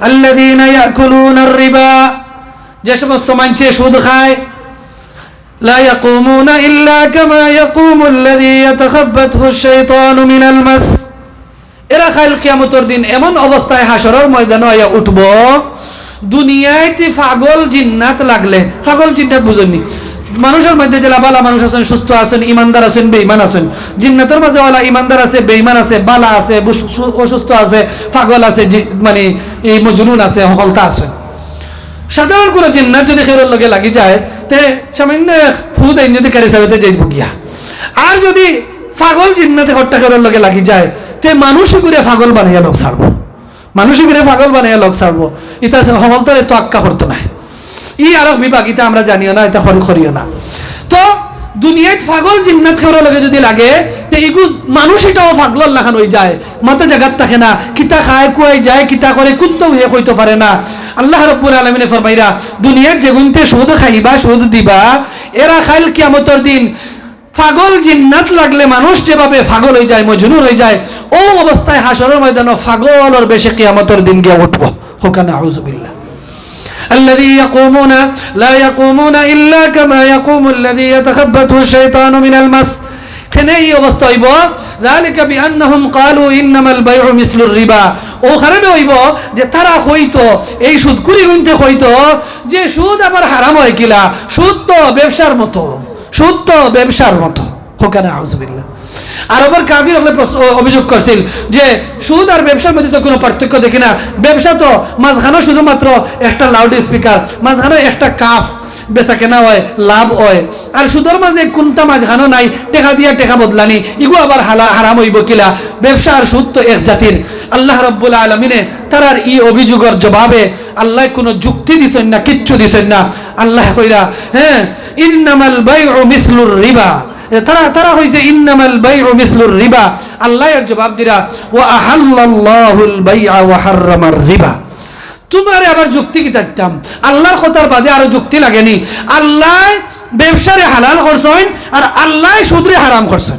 আল্লাযীনা ইয়াকুলুনার রিবা যে সমস্ত মানছে সুদ খায় لا يقومون إلا كما يقوم الذي يتخبطه الشيطان من المس এরা খাইল কিয়ামতের দিন এমন অবস্থায় হাসরের ময়দানে আয়া উঠব দুনিয়াতে পাগল জিন্নাত লাগলে পাগল জিন্নাত বুঝেননি মানুষের মধ্যে যে বালা মানুষ আছেন, সুস্থ আছেন, ইমানদার আছেন বেইমান আছেন, জিন্নাতের মাঝে ওলা ইমানদার আছে বেইমান আছে, বালা আছে অসুস্থ আছে, পাগল আছে মানে এই মজনুন আছে হলতা আছে। সাধারণ কোনো জিন্নাত যদি খেরোর লগে লাগি যায়, তে সামান্য ফুদ আইন যদি কারি সাবেতে যাইব গিয়া। আর যদি পাগল জিন্নাতে হট্টা খেরোর লগে লাগি যায়, তে মানুষই করে পাগল বানাইয়া লোক ছাড়বো। মানুষই করে পাগল বানাইয়া লোক ছাড়বো। ইতা হমলতরে তো আক্কা করতো না ই আরক বিভাগ ইতা আমরা জানিও না, এটা খরি করিও না। তো দুনিয়ায় পাগল জিন্নাত খেরোর লগে যদি লাগে, তে ইগু মানুষ এটাও পাগল লাখান হয়ে যায়। মাথা জাগাত থাকে না, কিতা খায় কুয়াই যায়, কিতা করে কুত্ত হয়ে কইতে পারে না। আল্লাহ রব্বুল আলমিনে ফরমাইরা দুনিয়ার যেগুনতে সুদ খাইবা, সুদ দিবা এরা খাইল কিয়ামতর দিন, পাগল জিন্নাত লাগলে মানুষ যেভাবে পাগল হয়ে যায় মজনুর হয়ে যায় ও অবস্থায় হাসরের ময়দানে পাগলর বেশি কিয়ামতর দিন গিয়ে উঠবো হোকানে আউজুবিল্লাহ الذي يقومون لا يقومون إلا كما يقوم الذي يتخبطه الشيطان من المس এখানে এই অবস্থা হইব ذلك بأنهم قالوا إنما البيع مثل الربا ও খারাপ হইব যে তারা হইতো এই সুদ কুড়ি গুনতে হইতো যে সুদ আবার হারাম হয় কিলা সুদ তো ব্যবসার মতো সুদ তো ব্যবসার মতো আউজবিল্লা আর আবার অভিযোগ করছিল যে সুদ আর ব্যবসার মধ্যে তো কোনো পার্থক্য দেখি না। ব্যবসা তো শুধুমাত্র একটা লাউড স্পিকার একটা কাফ বেচা কেনা হয়, লাভ হয়। আর সুদের মাঝে কোনটা মাঝখানো নাই, টেকা দিয়া টেকা বদলানি, ইগু আবার হালা হারাম হইব কিলা। ব্যবসা আর সুদ তো এক জাতির। আল্লাহ রব্বুল আলমিনে তারার ই অভিযোগের জবাবে আল্লাহ কোনো যুক্তি দিছেন না, কিচ্ছু দিছেন না। আল্লাহ কইরা হ্যাঁ ইন্নামাল বাইউ মিসলুর রিবা। তারা তারা হইছে ইন্নামাল বাইউ মিসলুর রিবা। আল্লাহ এর জবাব দিরা, ওয়া আহাল্লাল্লাহুল বাইআ ওয়া হাররামার রিবা। তোমরা আবার যুক্তি কি থাকতাম আল্লাহর কথার বাদে আরও যুক্তি লাগেনি। আল্লাহ ব্যবসারে হালাল করছেন আর আল্লাহ সুদরে হারাম করছেন।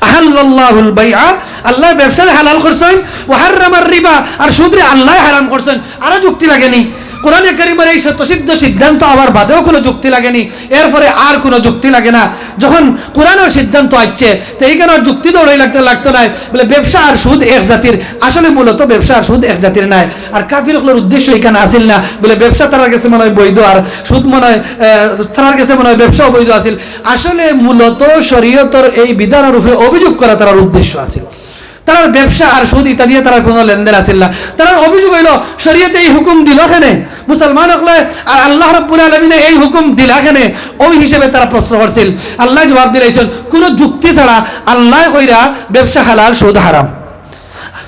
আহাল্লাহুল বাইআ, আল্লাহ ব্যবসারে হালাল করছেন। ওয়া হাররামার রিবা, আর সুদরে আল্লাহ হারাম করছেন। আরও যুক্তি লাগেনি। কোরআনে কারিমের এই সত্যসিদ্ধ সিদ্ধান্ত আবার বাদেও কোনো যুক্তি লাগেনি। এরপরে আর কোনো যুক্তি লাগে না। যখন কোরআনের সিদ্ধান্ত আসছে, তো এইখানে যুক্তি দৌড়াই লাগতে লাগতো না। বলে ব্যবসা আর সুদ এক জাতির। আসলে মূলত ব্যবসা আর সুদ এক জাতির নাই। আর কাফির উদ্দেশ্য এখানে আসিল না। বলে ব্যবসা তার কাছে মনে হয় বৈধ, আর সুদ মনে হয় তার কাছে মনে হয় ব্যবসাও বৈধ আসিল। আসলে মূলত শরীয়তর এই বিধানের উপরে অভিযোগ করা তার উদ্দেশ্য আসিল। তার ব্যবসা আর সুদ ইত্যাদি তার কোনো লেনদেন আসিল না তার অভিযোগ হইল শরীয়তে এই হুকুম দিল কেনে মুসলমান হকলে আর আল্লাহ রব্বুল আলমিনে এই হুকুম দিলা কেনে ওই হিসেবে তারা প্রশ্ন করছিল আল্লাহ জবাব দিলাইছেন কোনো যুক্তি ছাড়া আল্লাহ কইরা ব্যবসা হালাল সুদ হারাম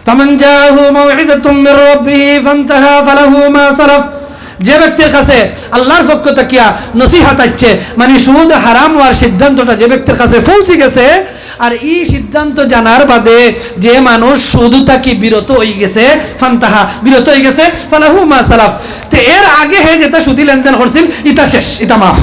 فمن جاءه موعظة من ربه فانتهى فله ما سلف যে ব্যক্তির কাছে আল্লাহর পক্ষ তাকিয়া নসিহাত আছে মানে সুদ হারাম হওয়ার সিদ্ধান্তটা যে ব্যক্তির কাছে পৌঁছে গেছে আর এই সিদ্ধান্ত জানার বাদে যে মানুষ শুধু তাকে বিরত হয়ে গেছে, ফান্তাহা, বিরত হয়ে গেছে, ফালাহু মা সালাফ। তে এর আগে হে যেটা সুদি লেনদেন করছিল, ইতা শেষ, ইতা মাফ।